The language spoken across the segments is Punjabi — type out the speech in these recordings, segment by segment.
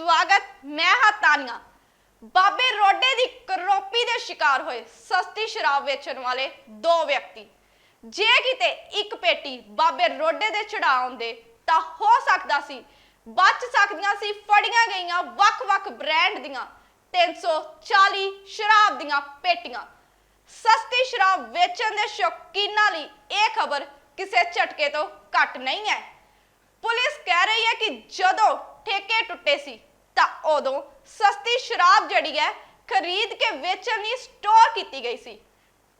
ਸਵਾਗਤ, ਮੈਂ ਹਾਂ ਤਾਨੀਆ। ਬਾਬੇ ਰੋਡੇ ਦੀ ਕਰੋਪੀ ਦੇ ਸ਼ਿਕਾਰ ਹੋਏ ਸਸਤੀ ਸ਼ਰਾਬ ਵੇਚਣ ਵਾਲੇ ਦੋ ਵਿਅਕਤੀ। ਜੇ ਕਿਤੇ ਇੱਕ ਪੇਟੀ ਬਾਬੇ ਰੋਡੇ ਦੇ ਚੜਾਉਂਦੇ ਤਾਂ ਹੋ ਸਕਦਾ ਸੀ, ਬਚ ਸਕਦੀਆਂ ਸੀ, ਫੜੀਆਂ ਗਈਆਂ ਵੱਖ-ਵੱਖ ਬ੍ਰਾਂਡ ਦੀਆਂ 340 ਸ਼ਰਾਬ ਦੀਆਂ ਪੇਟੀਆਂ। ਸਸਤੀ ਸ਼ਰਾਬ ਵੇਚਣ ਦੇ ਸ਼ੌਕੀਨਾਂ ਲਈ ਇਹ ਖਬਰ ਕਿਸੇ ਝਟਕੇ ਤੋਂ ਘੱਟ ਨਹੀਂ ਹੈ। ਪੁਲਿਸ ਕਹਿ ਰਹੀ ਹੈ ਕਿ ਜਦੋਂ ਠੇਕੇ ਟੁੱਟੇ ਸੀ ਤਾਂ ਉਦੋਂ ਸਸਤੀ ਸ਼ਰਾਬ ਜਿਹੜੀ ਹੈ ਖਰੀਦ ਕੇ ਵੇਚਣ ਲਈ ਸਟੋਰ ਕੀਤੀ ਗਈ ਸੀ।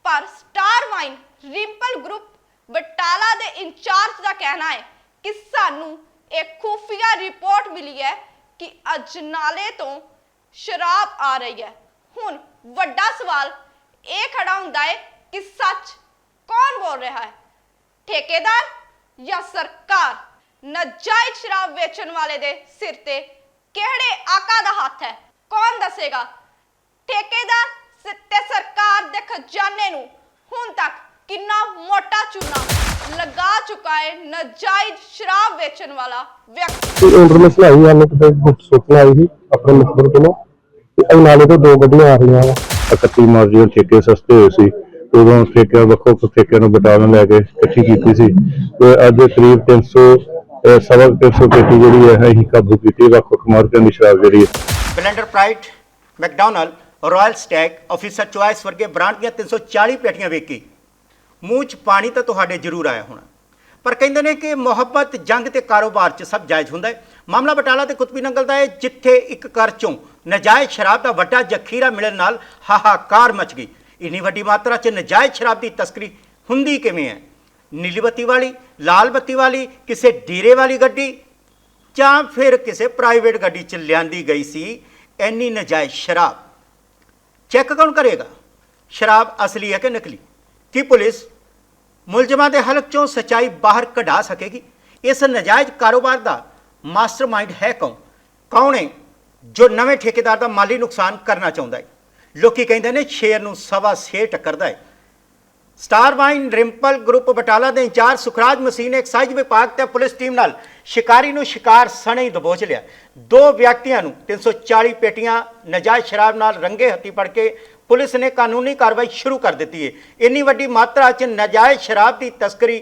ਪਰ Star Wine Rimpal group Batala ਦੇ ਇੰਚਾਰਜ ਦਾ ਕਹਿਣਾ ਹੈ ਕਿ ਸਾਨੂੰ ਇੱਕ ਖੂਫੀਆ ਰਿਪੋਰਟ ਮਿਲੀ ਹੈ ਕਿ ਅਜਨਾਲੇ ਤੋਂ ਸ਼ਰਾਬ ਆ ਰਹੀ ਹੈ। ਹੁਣ ਵੱਡਾ ਸਵਾਲ ਇਹ ਖੜਾ ਹੁੰਦਾ ਹੈ ਕਿ ਸੱਚ ਕੌਣ ਬੋਲ ਰਿਹਾ ਹੈ? ਠੇਕੇਦਾਰ ਜਾਂ ਸਰਕਾਰ? ਨਜਾਇਜ਼ ਸ਼ਰਾਬ ਵੇਚਣ ਵਾਲੇ ਦੇ ਸਿਰ ਤੇ ਕਿਹੜੇ ਆਕਾ ਦਾ ਹੱਥ ਹੈ? ਕੌਣ ਦੱਸੇਗਾ? ਠੇਕੇਦਾਰ ਸ- ਤੇ ਸਰਕਾਰ ਦੇ ਖਜ਼ਾਨੇ ਨੂੰ ਹੁਣ ਤੱਕ ਕਿੰਨਾ ਮੋਟਾ ਚੂਨਾ ਲਗਾ ਚੁੱਕਾ ਹੈ ਨਜਾਇਜ਼ ਸ਼ਰਾਬ ਵੇਚਣ ਵਾਲਾ ਵਿਅਕਤੀ? ਤੇ ਇਨਫੋਰਮੇਸ਼ਨ ਆਈ ਸਾਨੂੰ ਕਿਤੇ ਗੁਪਤ ਸੂਚਨਾ ਆਈ ਸੀ ਆਪਣੇ ਮੁਖਬਰ ਕੋਲੋਂ? ਕਿ ਅਜਨਾਲੇ ਤੋਂ ਦੋ ਗੱਡੀਆਂ ਆ ਰਹੀਆਂ ਵਾ। 31 ਮਾਰਚ ਨੂੰ ਠੇਕੇ ਸਸਤੇ ਹੋਏ ਸੀ ਉਦੋਂ ਠੇਕਿਆਂ ਵੱਖੋ ਵੱਖ ਠੇਕਿਆਂ ਨੂੰ ਬਟਾਲਾ ਲੈ ਕੇ ਇਕੱਠੀ ਕੀਤੀ ਸੀ। ਤੇ ਅੱਜ ਕਰੀਬ 300 ਅਹ ਸਵਾ ਕੁ 300 ਪੇਟੀ ਜਿਹੜੀ ਹੈ, ਅਸੀਂ ਕਾਬੂ ਕੀਤੀ ਵੱਖ ਵੱਖ ਮਾਰਕਿਆਂ ਦੀ ਸ਼ਰਾਬ ਜਿਹੜੀ ਹੈ। Blender Pride McDonald, Royal Stag, Officer Choice ਵਰਗੇ ਬ੍ਰਾਂਡ ਦੀਆਂ 340 ਪੇਟੀਆਂ ਵੇਚੀ ਮੂੰਹ 'ਚ ਪਾਣੀ ਤਾਂ ਤੁਹਾਡੇ ਜ਼ਰੂਰ ਆਇਆ ਹੋਣਾ। ਪਰ ਕਹਿੰਦੇ ਨੇ ਕਿ ਮੁਹੱਬਤ, ਜੰਗ ਤੇ ਕਾਰੋਬਾਰ 'ਚ ਸਭ ਜਾਇਜ਼ ਹੁੰਦਾ ਹੈ। ਮਾਮਲਾ ਬਟਾਲਾ ਤੇ ਕੁਤਬੀ ਨੰਗਲ ਦਾ ਹੈ, ਜਿੱਥੇ ਇੱਕ ਘਰ 'ਚੋਂ ਨਜਾਇਜ਼ ਸ਼ਰਾਬ ਦਾ ਵੱਡਾ ਜ਼ਖੀਰਾ ਮਿਲਣ ਨਾਲ ਹਾਹਾਕਾਰ ਮਚ ਗਈ। ਇੰਨੀ ਵੱਡੀ ਮਾਤਰਾ 'ਚ ਨਜਾਇਜ਼ ਸ਼ਰਾਬ ਦੀ ਤਸਕਰੀ ਹੁੰਦੀ ਕਿਵੇਂ ਹੈ? ਨੀਲੀ ਬੱਤੀ ਵਾਲੀ, ਲਾਲ ਬੱਤੀ ਵਾਲੀ, ਕਿਸੇ ਡੇਰੇ ਵਾਲੀ ਗੱਡੀ, ਜਾਂ ਫਿਰ ਕਿਸੇ ਪ੍ਰਾਈਵੇਟ ਗੱਡੀ 'ਚ ਲਿਆਂਦੀ ਗਈ ਸੀ, ਇੰਨੀ ਨਜਾਇਜ਼ ਸ਼ਰਾਬ। ਚੈੱਕ ਕੌਣ ਕਰੇਗਾ? ਸ਼ਰਾਬ ਅਸਲੀ ਹੈ ਕਿ ਨਕਲੀ? ਕੀ ਪੁਲਿਸ ਮੁਲਜ਼ਮਾਂ ਦੇ ਹਲਕ ਚੋਂ ਸਚਾਈ ਬਾਹਰ ਕਢਾ ਸਕੇਗੀ? ਇਸ ਨਜਾਇਜ਼ ਕਾਰੋਬਾਰ ਦਾ ਮਾਸਟਰਮਾਈਂਡ ਹੈ ਕੌਣ? ਕੌਣ ਹੈ ਜੋ ਨਵੇਂ ਠੇਕੇਦਾਰ ਦਾ ਮਾਲੀ ਨੁਕਸਾਨ ਕਰਨਾ ਚਾਹੁੰਦਾ ਹੈ? ਲੋਕੀ ਕਹਿੰਦੇ ਨੇ ਸ਼ੇਰ ਨੂੰ ਸਵਾ ਸੇ ਟੱਕਰਦਾ ਹੈ। Star Wine Rimpal group Batala ਦੇ ਇੰਚਾਰਜ ਸੁਖਰਾਜ ਮਸੀਹ ਨੇ ਐਕਸਾਈਜ਼ ਵਿਭਾਗ ਤੇ ਪੁਲਿਸ ਟੀਮ ਨਾਲ ਸ਼ਿਕਾਰੀ ਨੂੰ ਸ਼ਿਕਾਰ ਸਣੇ ਹੀ ਦਬੋਚ ਲਿਆ। ਦੋ ਵਿਅਕਤੀਆਂ ਨੂੰ 340 ਪੇਟੀਆਂ ਨਜਾਇਜ਼ ਸ਼ਰਾਬ ਨਾਲ ਰੰਗੇ ਹੱਥੀ ਫੜ ਕੇ ਪੁਲਿਸ ਨੇ ਕਾਨੂੰਨੀ ਕਾਰਵਾਈ ਸ਼ੁਰੂ ਕਰ ਦਿੱਤੀ ਹੈ ਇੰਨੀ ਵੱਡੀ ਮਾਤਰਾ 'ਚ ਨਜਾਇਜ਼ ਸ਼ਰਾਬ ਦੀ ਤਸਕਰੀ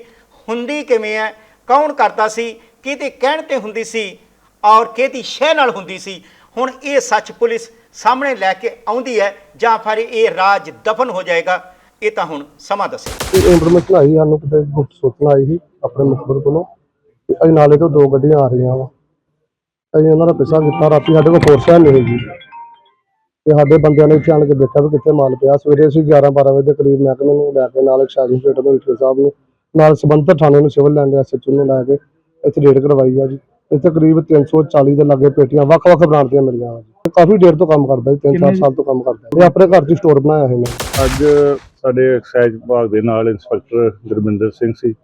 ਹੁੰਦੀ ਕਿਵੇਂ ਹੈ? ਕੌਣ ਕਰਦਾ ਸੀ? ਕਿਹਦੇ ਕਹਿਣ ਤੇ ਹੁੰਦੀ ਸੀ? ਔਰ ਕਿਹਦੀ ਸ਼ਹਿ ਨਾਲ ਹੁੰਦੀ ਸੀ? ਹੁਣ ਇਹ ਸੱਚ ਪੁਲਿਸ ਸਾਹਮਣੇ ਲੈ ਕੇ ਆਉਂਦੀ ਹੈ ਜਾਂ ਫਿਰ ਇਹ ਰਾਜ ਦਫਨ ਹੋ ਜਾਏਗਾ? ਇਹ ਤਾਂ ਹੁਣ ਸਮਾਂ ਦੱਸੇ ਤੇ ਇਨਫੋਰਮੇਸ਼ਨ ਆਈ ਸਾਨੂੰ ਕਿਤੇ ਗੁਪਤ ਸੂਚਨਾ ਆਈ ਸੀ ਆਪਣੇ ਮੁਖਬਰ ਕੋਲੋਂ ਕਿ ਅਜਨਾਲੇ ਤੋਂ ਦੋ ਗੱਡੀਆਂ ਆ ਰਹੀਆਂ ਵਾ। ਅਸੀਂ ਉਹਨਾਂ ਦਾ ਪਿੱਛਾ ਕੀਤਾ ਰਾਤੀ ਸਾਡੇ ਕੋਲ ਫੋਰਸ ਹੈ ਨਹੀਂ ਜੀ ਤੇ ਸਾਡੇ ਬੰਦਿਆਂ ਨੇ ਇੱਥੇ ਆਣ ਕੇ ਦੇਖਿਆ ਵੀ ਕਿੱਥੇ ਮਾਲ ਪਿਆ। ਸਵੇਰੇ ਅਸੀਂ 11 12 ਵਜੇ ਦੇ ਕਰੀਬ ਮਹਿਕਮੇ ਨੂੰ ਲੈ ਕੇ ਨਾਲ ਐਕਸਾਈਜ਼ ਸਟੇਟ ਦੇ ਵਿਟਰ ਸਾਹਿਬ ਨੂੰ ਨਾਲ ਸੰਬੰਧਿਤ ਥਾਣੇ ਨੂੰ ਸਿਵਲ ਲੈਂਡ ਐਸਐਚਓ ਨੂੰ ਲੈ ਕੇ ਇੱਥੇ ਰੇਡ ਕਰਵਾਈ ਆ ਜੀ। ਇੱਥੇ ਕਰੀਬ 340 ਦੇ ਲਾਗੇ ਪੇਟੀਆਂ ਵੱਖ-ਵੱਖ ਬ੍ਰਾਂਡ ਦੀਆਂ ਮਿਲੀਆਂ ਜੀ। ਇਹ ਕਾਫੀ ਦੇਰ ਤੋਂ ਕੰਮ ਕਰਦਾ ਜੀ 3-4 ਸਾਲ ਤੋਂ ਕੰਮ ਕਰਦਾ। ਇਹ ਆਪਣੇ ਘਰ 'ਚ ਸਟੋਰ ਬਣਾਇਆ ਹੈ ਮੈਂ ਅੱਜ ਸਾਡੇ ਐਕਸਾਈਜ਼ ਵਿਭਾਗ ਦੇ ਨਾਲ ਇੰਸਪੈਕਟਰ ਗੁਰਮਿੰਦਰ ਸਿੰਘ ਸੀ।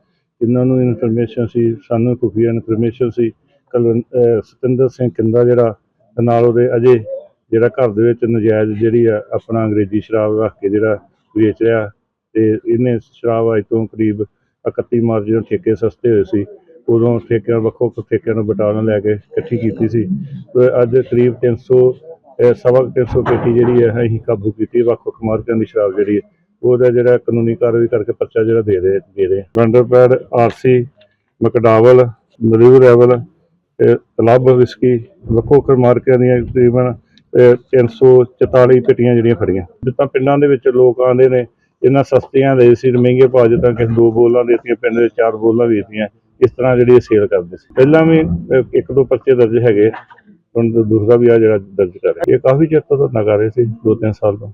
ਇਹਨਾਂ ਨੂੰ ਇਨਫੋਰਮੇਸ਼ਨ ਸੀ, ਸਾਨੂੰ ਖੁਫੀਆ ਇਨਫੋਰਮੇਸ਼ਨ ਸੀ। ਕਲ ਸਤਿੰਦਰ ਸਿੰਘ ਕਿੰਦਾ ਜਿਹੜਾ ਨਾਲ ਉਹਦੇ ਅਜੇ ਜਿਹੜਾ ਘਰ ਦੇ ਵਿੱਚ ਨਜਾਇਜ਼ ਜਿਹੜੀ ਆ ਆਪਣਾ ਅੰਗਰੇਜ਼ੀ ਸ਼ਰਾਬ ਰੱਖ ਕੇ ਜਿਹੜਾ ਵੇਚ ਰਿਹਾ ਤੇ ਇਹਨੇ ਸ਼ਰਾਬ ਅੱਜ ਤੋਂ ਕਰੀਬ 31 ਮਾਰਚ ਨੂੰ ਠੇਕੇ ਸਸਤੇ ਹੋਏ ਸੀ, ਉਦੋਂ ਠੇਕਿਆਂ ਵੱਖੋ ਵੱਖ ਠੇਕਿਆਂ ਨੂੰ ਬਟਾਲਾ ਲੈ ਕੇ ਇਕੱਠੀ ਕੀਤੀ ਸੀ। ਤੇ ਅੱਜ ਕਰੀਬ 300 ਅਹ, ਸਵਾ ਕੁ 300 ਪੇਟੀ ਜਿਹੜੀ ਹੈ ਅਸੀਂ ਕਾਬੂ ਕੀਤੀ ਵੱਖ ਵੱਖ ਮਾਰਕਾਂ ਦੀ ਸ਼ਰਾਬ ਜਿਹੜੀ ਹੈ। ਉਹਦਾ ਜਿਹੜਾ ਕਾਨੂੰਨੀ ਕਾਰਵਾਈ ਕਰਕੇ ਪਰਚਾ ਜਿਹੜਾ ਦੇ ਦੇ ਦੇ ਰਹੇ ਵੰਡਰਪੈਡ ਆਰਸੀ ਮਕਡਾਵਲ ਮਰੀਵ ਰੈਵਲ ਤਲਬ ਵਿਸਕੀ ਵੱਖੋ ਵੱਖ ਮਾਰਕਿਆਂ ਦੀਆਂ ਤਕਰੀਬਨ ਅਹ 344 ਪੇਟੀਆਂ ਜਿਹੜੀਆਂ ਖੜੀਆਂ। ਜਿੱਦਾਂ ਪਿੰਡਾਂ ਦੇ ਵਿੱਚ ਲੋਕ ਆਉਂਦੇ ਨੇ, ਇਹਨਾਂ ਸਸਤੀਆਂ ਦੇ ਸੀ ਮਹਿੰਗੇ ਭਾਅ ਜਿੱਦਾਂ ਕਿ ਦੋ ਬੋਲਾਂ ਦੇਤੀਆਂ ਪਿੰਡ ਦੇ ਚਾਰ ਬੋਲਾਂ ਵੇਚਦੀਆਂ ਇਸ ਤਰ੍ਹਾਂ ਜਿਹੜੀ ਸੇਲ ਕਰਦੇ ਸੀ। ਪਹਿਲਾਂ ਵੀ ਇੱਕ ਦੋ ਪਰਚੇ ਦਰਜ ਹੈਗੇ, ਹੁਣ ਦੂਸਰਾ ਵੀ ਆ ਜਿਹੜਾ ਦਰਜ ਕਰ ਰਿਹਾ। ਇਹ ਕਾਫੀ ਚਿਰ ਤੋਂ ਧਰਨਾ ਕਰ ਰਹੇ ਸੀ ਦੋ ਤਿੰਨ ਸਾਲ ਤੋਂ।